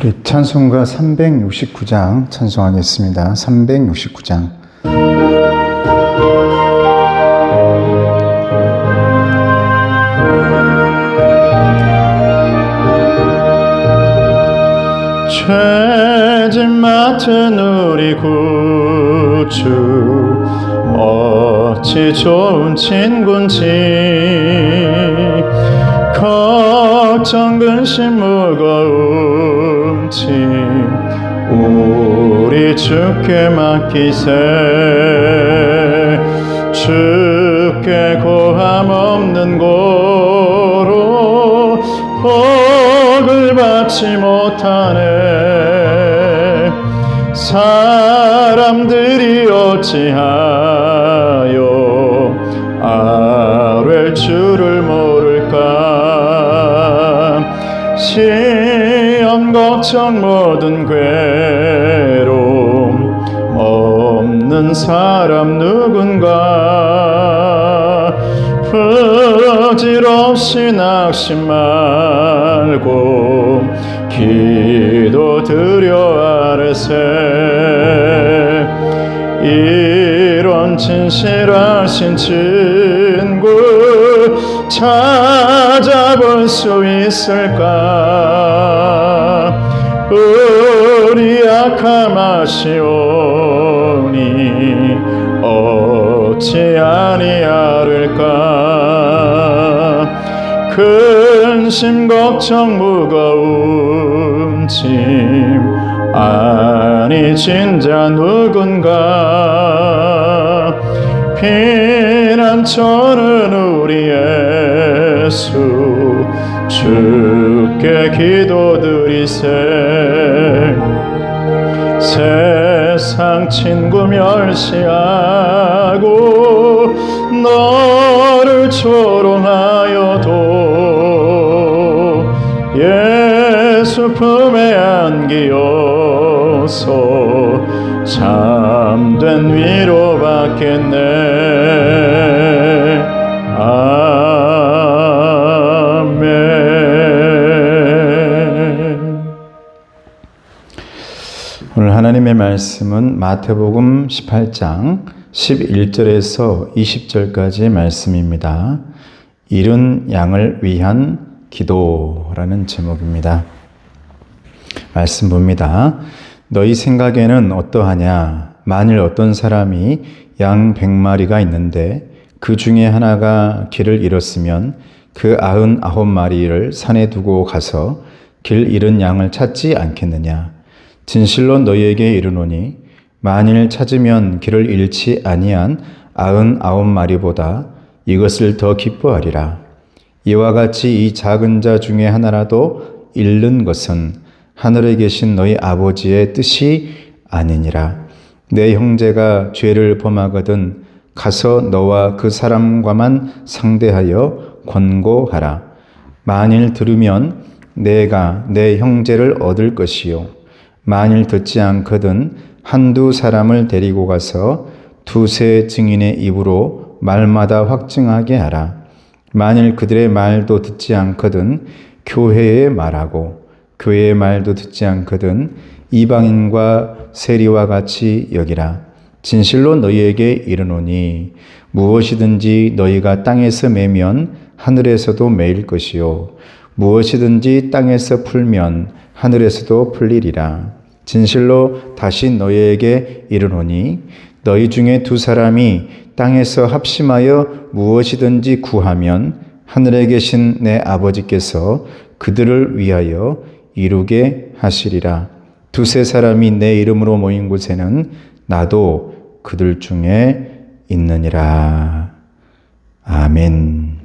우리 찬송가 369장 찬송하겠습니다. 369장. 죄짐 맡은 우리 구주 어찌 좋은 친군지 걱정 근심 무거운 짐 우리 주께 맡기세. 주께 고함 없는 고로 복을 받지 못하네. 사람들이 어찌하여 아뢰 줄을 모를까? 시험 걱정 모든 괴로움 없는 사람 누군가 부질없이 낙심 말고 기도 드려 아뢰세. 이런 진실하신 친구 찾아볼 수 있을까 우리 약함하시오니 어찌 아니하를까? 근심 걱정 무거운 짐 아니 진자 누군가? 피난처는 우리 예수 주께 기도드리세 세상 친구 멸시하고 너를 조롱하여도 예수 품에 안기어서 참된 위로 받겠네. 아 하나님의 말씀은 마태복음 18장 11절에서 20절까지의 말씀입니다. 이른 양을 위한 기도라는 제목입니다. 말씀 봅니다. 너희 생각에는 어떠하냐? 만일 어떤 사람이 양 백마리가 있는데 그 중에 하나가 길을 잃었으면 그 아흔 아홉 마리를 산에 두고 가서 길 잃은 양을 찾지 않겠느냐? 진실로 너희에게 이르노니 만일 찾으면 길을 잃지 아니한 아흔 아홉 마리보다 이것을 더 기뻐하리라. 이와 같이 이 작은 자 중에 하나라도 잃는 것은 하늘에 계신 너희 아버지의 뜻이 아니니라. 내 형제가 죄를 범하거든 가서 너와 그 사람과만 상대하여 권고하라. 만일 들으면 내가 내 형제를 얻을 것이요. 만일 듣지 않거든 한두 사람을 데리고 가서 두세 증인의 입으로 말마다 확증하게 하라. 만일 그들의 말도 듣지 않거든 교회에 말하고 교회의 말도 듣지 않거든 이방인과 세리와 같이 여기라. 진실로 너희에게 이르노니 무엇이든지 너희가 땅에서 매면 하늘에서도 매일 것이요 무엇이든지 땅에서 풀면 하늘에서도 풀리리라. 진실로 다시 너희에게 이르노니 너희 중에 두 사람이 땅에서 합심하여 무엇이든지 구하면 하늘에 계신 내 아버지께서 그들을 위하여 이루게 하시리라. 두세 사람이 내 이름으로 모인 곳에는 나도 그들 중에 있느니라. 아멘.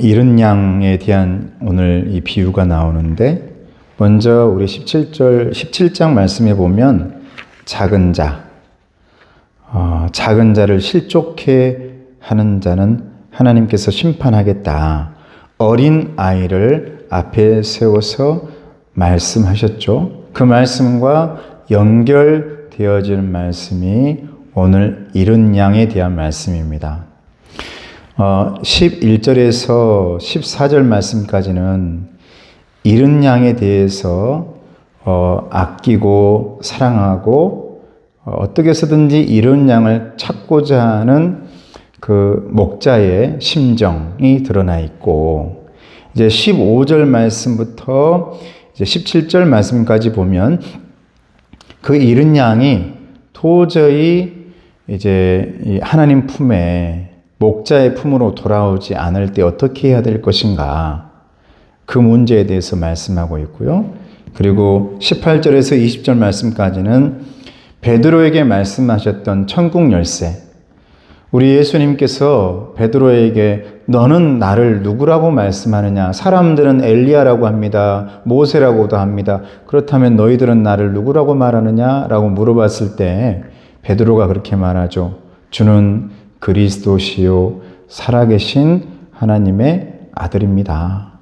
이른 양에 대한 오늘 이 비유가 나오는데 먼저 우리 17절 17장 말씀해 보면 작은 자 어, 작은 자를 실족해 하는 자는 하나님께서 심판하겠다. 어린 아이를 앞에 세워서 말씀하셨죠. 그 말씀과 연결되어지는 말씀이 오늘 이른 양에 대한 말씀입니다. 어, 11절에서 14절 말씀까지는 잃은 양에 대해서 어, 아끼고 사랑하고 어, 어떻게 해서든지 잃은 양을 찾고자 하는 그 목자의 심정이 드러나 있고 이제 15절 말씀부터 이제 17절 말씀까지 보면 그 잃은 양이 도저히 이제 이 하나님 품에 목자의 품으로 돌아오지 않을 때 어떻게 해야 될 것인가 그 문제에 대해서 말씀하고 있고요. 그리고 18절에서 20절 말씀까지는 베드로에게 말씀하셨던 천국 열쇠 우리 예수님께서 베드로에게 너는 나를 누구라고 말씀하느냐? 사람들은 엘리야라고 합니다. 모세라고도 합니다. 그렇다면 너희들은 나를 누구라고 말하느냐? 라고 물어봤을 때 베드로가 그렇게 말하죠. 주는 그리스도시요 살아계신 하나님의 아들입니다.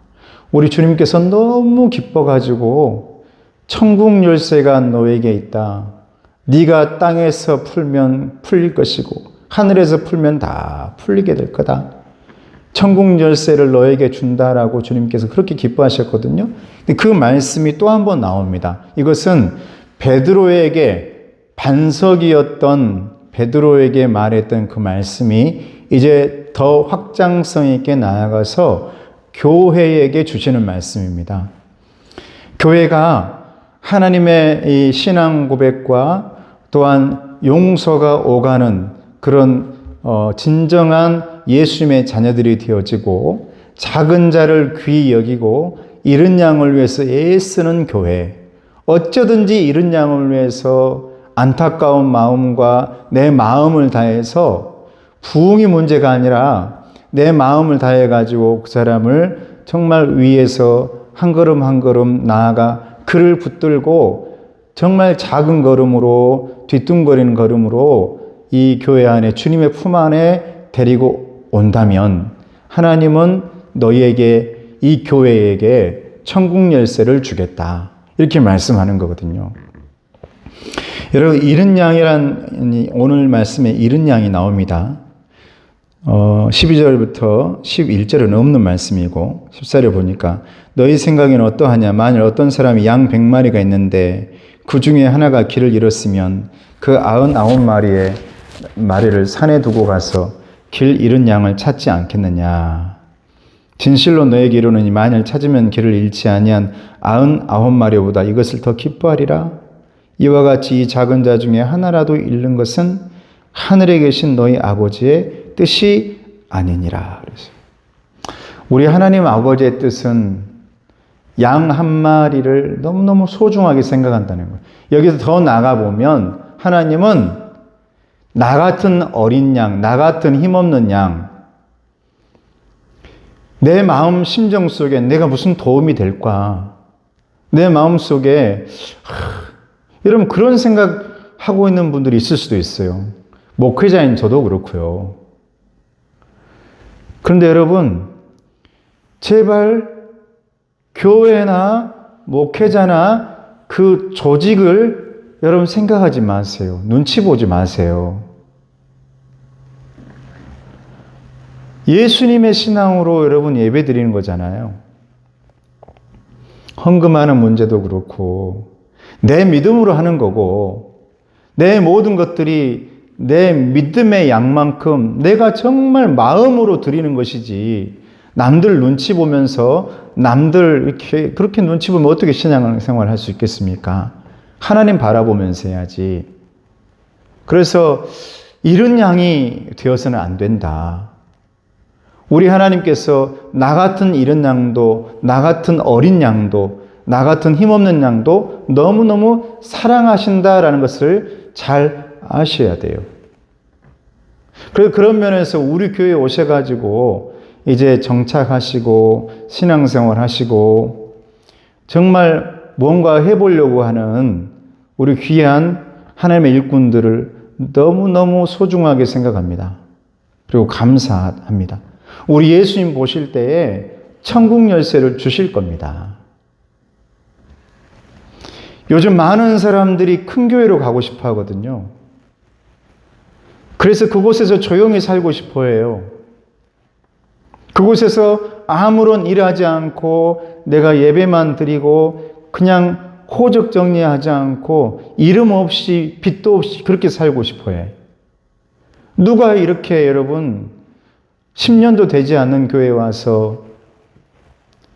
우리 주님께서 너무 기뻐가지고 천국 열쇠가 너에게 있다. 네가 땅에서 풀면 풀릴 것이고 하늘에서 풀면 다 풀리게 될 거다. 천국 열쇠를 너에게 준다라고 주님께서 그렇게 기뻐하셨거든요. 그 말씀이 또 한 번 나옵니다. 이것은 베드로에게 반석이었던 베드로에게 말했던 그 말씀이 이제 더 확장성 있게 나아가서 교회에게 주시는 말씀입니다. 교회가 하나님의 이 신앙 고백과 또한 용서가 오가는 그런 어, 진정한 예수님의 자녀들이 되어지고 작은 자를 귀히 여기고 이른 양을 위해서 애쓰는 교회. 어쩌든지 이른 양을 위해서 안타까운 마음과 내 마음을 다해서 부흥이 문제가 아니라 내 마음을 다해 가지고 그 사람을 정말 위에서 한 걸음 한 걸음 나아가 그를 붙들고 정말 작은 걸음으로 뒤뚱거리는 걸음으로 이 교회 안에 주님의 품 안에 데리고 온다면 하나님은 너희에게 이 교회에게 천국 열쇠를 주겠다. 이렇게 말씀하는 거거든요. 여러분, 이른 양이란 오늘 말씀에 이른 양이 나옵니다. 어, 12절부터 11절은 없는 말씀이고 14절 보니까 너희 생각에는 어떠하냐 만일 어떤 사람이 양 100마리가 있는데 그 중에 하나가 길을 잃었으면 그 99마리에 마리를 산에 두고 가서 길 잃은 양을 찾지 않겠느냐. 진실로 너에게 이르노니 만일 찾으면 길을 잃지 아니한 아흔 아홉 마리보다 이것을 더 기뻐하리라. 이와 같이 이 작은 자 중에 하나라도 잃는 것은 하늘에 계신 너희 아버지의 뜻이 아니니라. 우리 하나님 아버지의 뜻은 양 한 마리를 너무너무 소중하게 생각한다는 거예요. 여기서 더 나가 보면 하나님은 나 같은 어린 양, 나 같은 힘없는 양, 내 마음 심정 속에 내가 무슨 도움이 될까? 내 마음 속에, 하, 여러분 그런 생각 하고 있는 분들이 있을 수도 있어요. 목회자인 저도 그렇고요. 그런데 여러분, 제발 교회나 목회자나 그 조직을 여러분 생각하지 마세요. 눈치 보지 마세요. 예수님의 신앙으로 여러분 예배 드리는 거잖아요. 헌금하는 문제도 그렇고, 내 믿음으로 하는 거고, 내 모든 것들이 내 믿음의 양만큼 내가 정말 마음으로 드리는 것이지, 남들 눈치 보면서 남들 이렇게 그렇게 눈치 보면 어떻게 신앙생활 할수 있겠습니까? 하나님 바라보면서 해야지. 그래서 이런 양이 되어서는 안 된다. 우리 하나님께서 나 같은 이런 양도, 나 같은 어린 양도, 나 같은 힘없는 양도 너무너무 사랑하신다라는 것을 잘 아셔야 돼요. 그래서 그런 면에서 우리 교회에 오셔가지고 이제 정착하시고 신앙생활 하시고 정말 뭔가 해보려고 하는 우리 귀한 하나님의 일꾼들을 너무너무 소중하게 생각합니다. 그리고 감사합니다. 우리 예수님 보실 때에 천국 열쇠를 주실 겁니다. 요즘 많은 사람들이 큰 교회로 가고 싶어 하거든요. 그래서 그곳에서 조용히 살고 싶어 해요. 그곳에서 아무런 일하지 않고 내가 예배만 드리고 그냥 호적 정리하지 않고 이름 없이 빚도 없이 그렇게 살고 싶어 해. 누가 이렇게 여러분 10년도 되지 않는 교회에 와서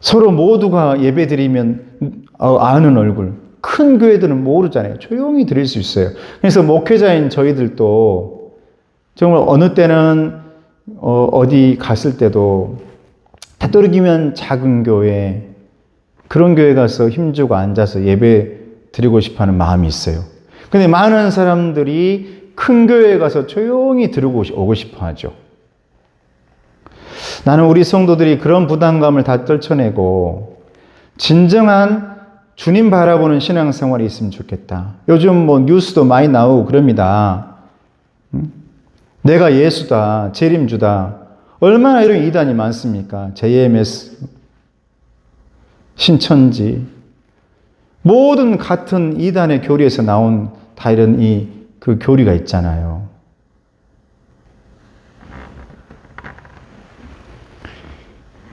서로 모두가 예배 드리면 어, 아는 얼굴. 큰 교회들은 모르잖아요. 조용히 드릴 수 있어요. 그래서 목회자인 저희들도 정말 어느 때는 어, 디 갔을 때도 되도록이면 작은 교회 그런 교회 가서 힘주고 앉아서 예배 드리고 싶어 하는 마음이 있어요. 근데 많은 사람들이 큰 교회에 가서 조용히 들고 오고 싶어 하죠. 나는 우리 성도들이 그런 부담감을 다 떨쳐내고 진정한 주님 바라보는 신앙생활이 있으면 좋겠다. 요즘 뭐 뉴스도 많이 나오고 그럽니다. 내가 예수다, 재림주다. 얼마나 이런 이단이 많습니까? JMS, 신천지. 모든 같은 이단의 교리에서 나온 다 이런 이 그 교리가 있잖아요.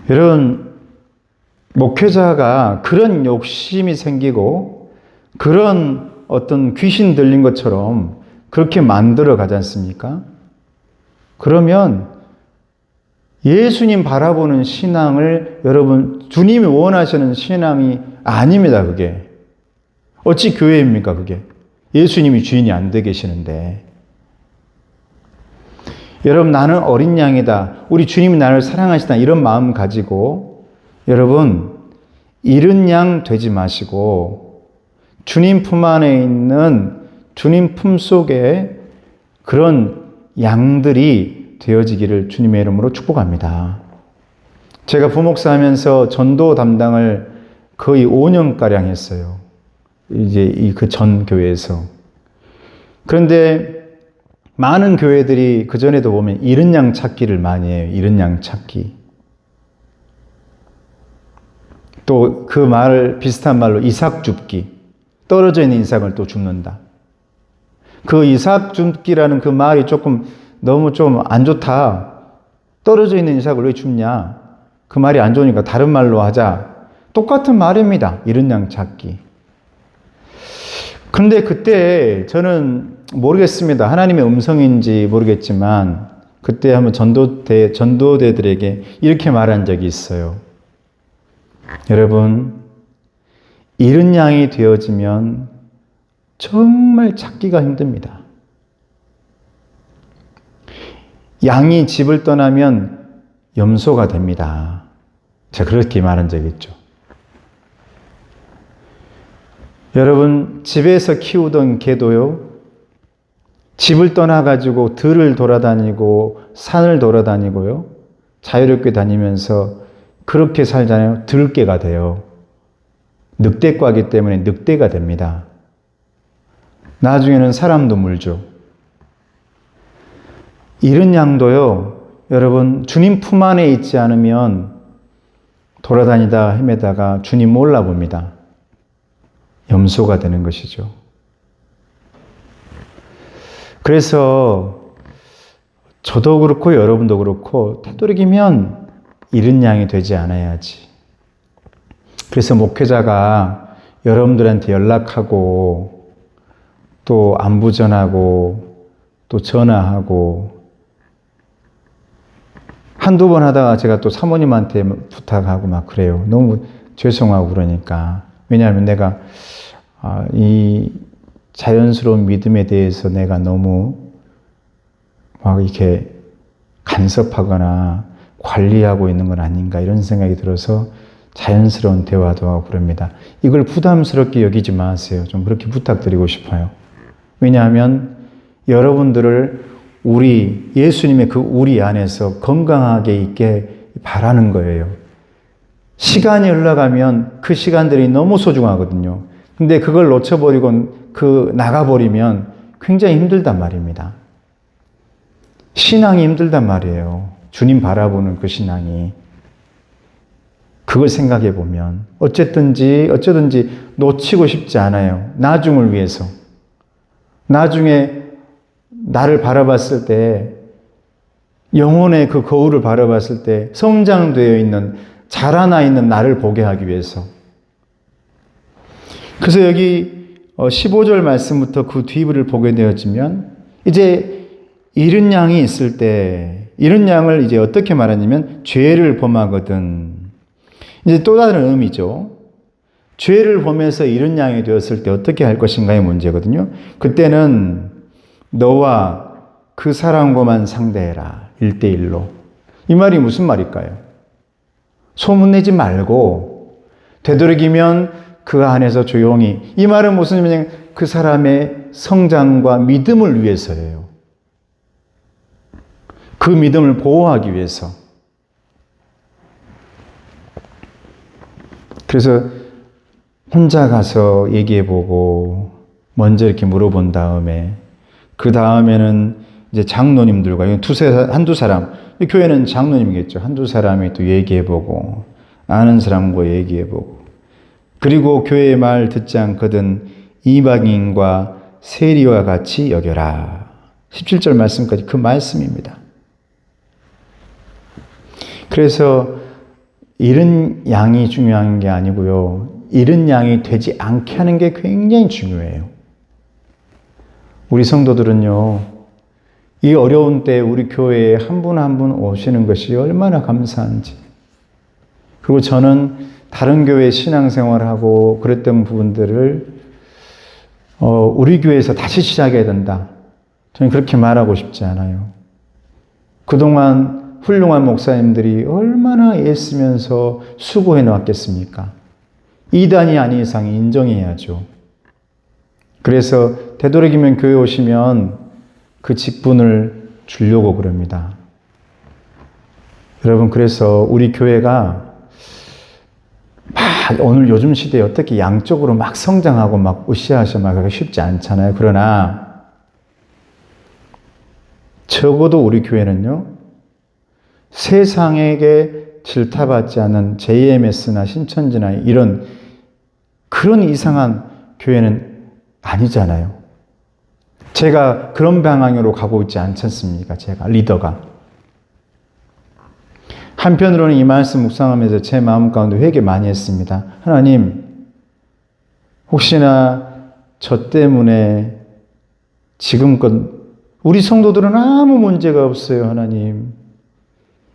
여러분, 목회자가 그런 욕심이 생기고 그런 어떤 귀신 들린 것처럼 그렇게 만들어 가지 않습니까? 그러면 예수님 바라보는 신앙을 여러분, 주님이 원하시는 신앙이 아닙니다, 그게. 어찌 교회입니까, 그게? 예수님이 주인이 안 되 계시는데. 여러분, 나는 어린 양이다. 우리 주님이 나를 사랑하시다. 이런 마음 가지고 여러분, 이른 양 되지 마시고 주님 품 안에 있는 주님 품 속에 그런 양들이 되어지기를 주님의 이름으로 축복합니다. 제가 부목사 하면서 전도 담당을 거의 5년가량 했어요. 이제 이그전 교회에서. 그런데 많은 교회들이 그 전에도 보면 이른 양 찾기를 많이 해요. 이른 양 찾기. 또 그 말, 비슷한 말로 이삭 줍기. 떨어져 있는 이삭을 또 줍는다. 그 이삭 줍기라는 그 말이 조금 너무 좀 안 좋다. 떨어져 있는 이삭을 왜 줍냐? 그 말이 안 좋으니까 다른 말로 하자. 똑같은 말입니다. 이른 양 찾기. 그런데 그때 저는 모르겠습니다. 하나님의 음성인지 모르겠지만 그때 한번 전도대 전도대들에게 이렇게 말한 적이 있어요. 여러분 이른 양이 되어지면 정말 찾기가 힘듭니다. 양이 집을 떠나면 염소가 됩니다. 제가 그렇게 말한 적이 있죠. 여러분, 집에서 키우던 개도요, 집을 떠나가지고 들을 돌아다니고 산을 돌아다니고요. 자유롭게 다니면서 그렇게 살잖아요. 들개가 돼요. 늑대과기 때문에 늑대가 됩니다. 나중에는 사람도 물죠. 이런 양도요, 여러분, 주님 품 안에 있지 않으면 돌아다니다 헤매다가 주님 몰라봅니다. 염소가 되는 것이죠. 그래서 저도 그렇고 여러분도 그렇고 되도록이면 이른 양이 되지 않아야지. 그래서 목회자가 여러분들한테 연락하고 또 안부 전하고 또 전화하고 한두 번 하다가 제가 또 사모님한테 부탁하고 막 그래요. 너무 죄송하고 그러니까. 왜냐하면 내가 아, 이 자연스러운 믿음에 대해서 내가 너무 막 이렇게 간섭하거나 관리하고 있는 건 아닌가 이런 생각이 들어서 자연스러운 대화도 하고 그럽니다. 이걸 부담스럽게 여기지 마세요. 좀 그렇게 부탁드리고 싶어요. 왜냐하면 여러분들을 우리 예수님의 그 우리 안에서 건강하게 있게 바라는 거예요. 시간이 흘러가면 그 시간들이 너무 소중하거든요. 근데 그걸 놓쳐버리고 그 나가버리면 굉장히 힘들단 말입니다. 신앙이 힘들단 말이에요. 주님 바라보는 그 신앙이. 그걸 생각해 보면 어쨌든지 어쩌든지 놓치고 싶지 않아요. 나중을 위해서. 나중에 나를 바라봤을 때 영혼의 그 거울을 바라봤을 때 성장되어 있는 자라나 있는 나를 보게 하기 위해서. 그래서 여기 15절 말씀부터 그 뒤를 보게 되어지면 이제 이른 양이 있을 때 이른 양을 이제 어떻게 말하냐면 죄를 범하거든. 이제 또 다른 의미죠. 죄를 범해서 이른 양이 되었을 때 어떻게 할 것인가의 문제거든요. 그때는 너와 그 사람과만 상대해라. 일대일로이 말이 무슨 말일까요? 소문내지 말고 되도록이면 그 안에서 조용히. 이 말은 무슨 의미냐면 그 사람의 성장과 믿음을 위해서예요. 그 믿음을 보호하기 위해서. 그래서 혼자 가서 얘기해 보고 먼저 이렇게 물어본 다음에 그 다음에는 이제 장로님들과 두세 한두 사람 교회는 장로님이겠죠 한두 사람이 또 얘기해 보고 아는 사람과 얘기해 보고 그리고 교회의 말 듣지 않거든 이방인과 세리와 같이 여겨라 17절 말씀까지 그 말씀입니다. 그래서 이른 양이 중요한 게 아니고요. 이른 양이 되지 않게 하는 게 굉장히 중요해요. 우리 성도들은요, 이 어려운 때 우리 교회에 한 분 한 분 오시는 것이 얼마나 감사한지. 그리고 저는 다른 교회 신앙생활을 하고 그랬던 부분들을 어, 우리 교회에서 다시 시작해야 된다. 저는 그렇게 말하고 싶지 않아요. 그동안 훌륭한 목사님들이 얼마나 애쓰면서 수고해 놓았겠습니까? 이단이 아닌 이상 인정해야죠. 그래서 되도록이면 교회 오시면 그 직분을 주려고 그럽니다. 여러분, 그래서 우리 교회가 막 오늘 요즘 시대에 어떻게 양쪽으로 막 성장하고 막 으쌰으쌰 막 쉽지 않잖아요. 그러나 적어도 우리 교회는요, 세상에게 질타받지 않는 JMS나 신천지나 이런 그런 이상한 교회는 아니잖아요. 제가 그런 방향으로 가고 있지 않지 않습니까? 제가 리더가. 한편으로는 이 말씀 묵상하면서 제 마음 가운데 회개 많이 했습니다. 하나님, 혹시나 저 때문에 지금껏 우리 성도들은 아무 문제가 없어요, 하나님.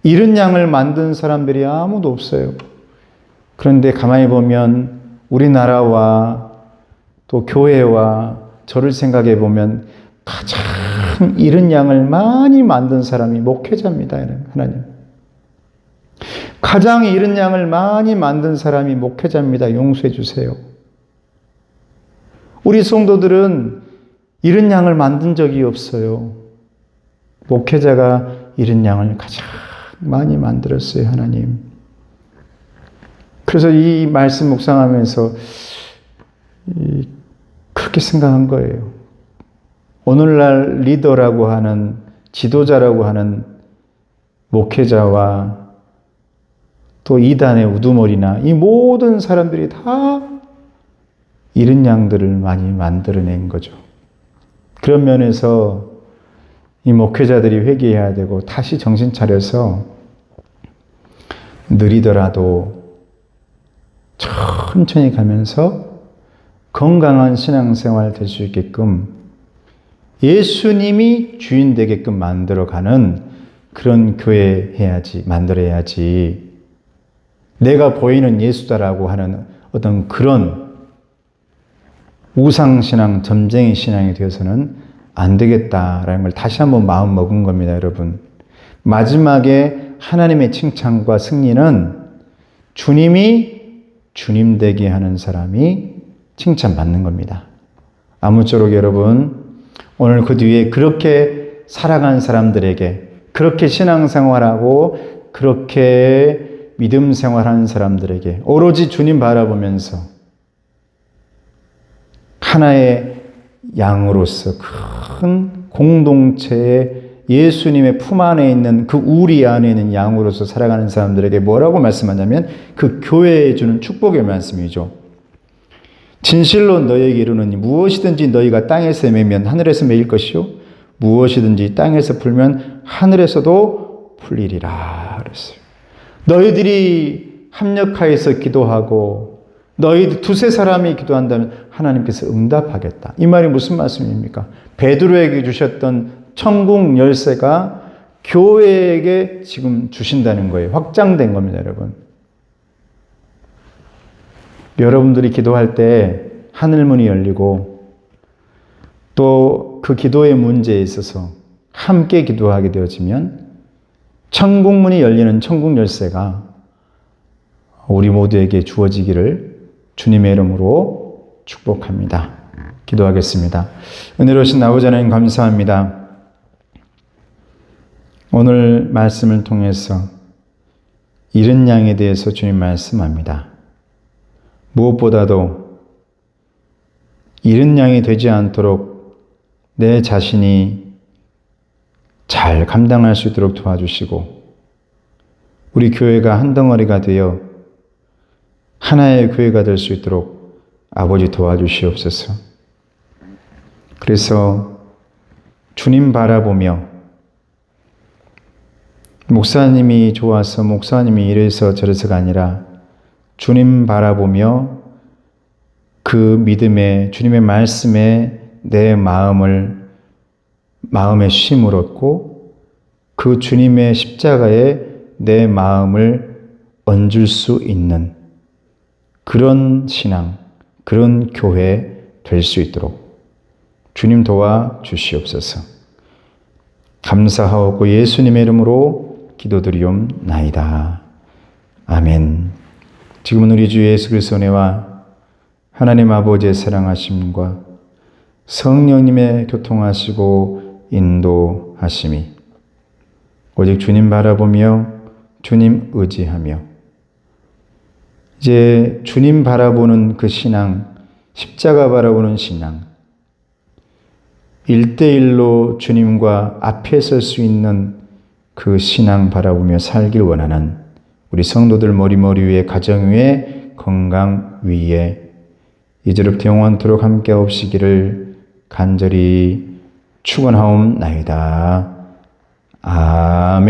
이른 양을 만든 사람들이 아무도 없어요. 그런데 가만히 보면 우리나라와 또 교회와 저를 생각해 보면 가장 이른 양을 많이 만든 사람이 목회자입니다. 하나님. 가장 이른 양을 많이 만든 사람이 목회자입니다. 용서해 주세요. 우리 성도들은 이른 양을 만든 적이 없어요. 목회자가 이른 양을 가장 많이 만들었어요, 하나님. 그래서 이 말씀 묵상하면서 그렇게 생각한 거예요. 오늘날 리더라고 하는 지도자라고 하는 목회자와 또 이단의 우두머리나 이 모든 사람들이 다 이른 양들을 많이 만들어낸 거죠. 그런 면에서 이 목회자들이 회개해야 되고 다시 정신 차려서 느리더라도 천천히 가면서 건강한 신앙생활 될 수 있게끔 예수님이 주인 되게끔 만들어가는 그런 교회 해야지, 만들어야지. 내가 보이는 예수다라고 하는 어떤 그런 우상신앙, 점쟁이 신앙이 되어서는 안 되겠다라는 걸 다시 한번 마음 먹은 겁니다, 여러분. 마지막에 하나님의 칭찬과 승리는 주님이 주님 되게 하는 사람이 칭찬받는 겁니다. 아무쪼록 여러분, 오늘 그 뒤에 그렇게 살아간 사람들에게, 그렇게 신앙생활하고, 그렇게 믿음 생활하는 사람들에게, 오로지 주님 바라보면서, 하나의 양으로서 큰 공동체의 예수님의 품 안에 있는 그 우리 안에 있는 양으로서 살아가는 사람들에게 뭐라고 말씀하냐면 그 교회에 주는 축복의 말씀이죠. 진실로 너에게 이르노니 무엇이든지 너희가 땅에서 매면 하늘에서 매일 것이요 무엇이든지 땅에서 풀면 하늘에서도 풀리리라 그랬어요. 너희들이 합력하여서 기도하고 너희 두세 사람이 기도한다면 하나님께서 응답하겠다. 이 말이 무슨 말씀입니까? 베드로에게 주셨던 천국 열쇠가 교회에게 지금 주신다는 거예요. 확장된 겁니다, 여러분. 여러분들이 기도할 때 하늘 문이 열리고 또 그 기도의 문제에 있어서 함께 기도하게 되어지면 천국 문이 열리는 천국 열쇠가 우리 모두에게 주어지기를 주님의 이름으로 축복합니다. 기도하겠습니다. 은혜로우신 아버지 하나님 감사합니다. 오늘 말씀을 통해서 이른 양에 대해서 주님 말씀합니다. 무엇보다도 이른 양이 되지 않도록 내 자신이 잘 감당할 수 있도록 도와주시고 우리 교회가 한 덩어리가 되어 하나의 교회가 될 수 있도록 아버지 도와주시옵소서. 그래서 주님 바라보며 목사님이 좋아서 목사님이 이래서 저래서가 아니라 주님 바라보며 그 믿음에 주님의 말씀에 내 마음을 마음의 쉼을 얻고 그 주님의 십자가에 내 마음을 얹을 수 있는 그런 신앙, 그런 교회 될 수 있도록 주님 도와 주시옵소서. 감사하고 예수님의 이름으로 기도드리옵나이다. 아멘. 지금은 우리 주 예수 그리스도의 은혜와 하나님 아버지의 사랑하심과 성령님의 교통하시고 인도하심이 오직 주님 바라보며 주님 의지하며 이제 주님 바라보는 그 신앙, 십자가 바라보는 신앙, 일대일로 주님과 앞에 설 수 있는 그 신앙 바라보며 살길 원하는 우리 성도들 머리머리 위에 가정 위에 건강 위에 이제부터 영원토록 함께 없시기를 간절히 축원하옵나이다. 아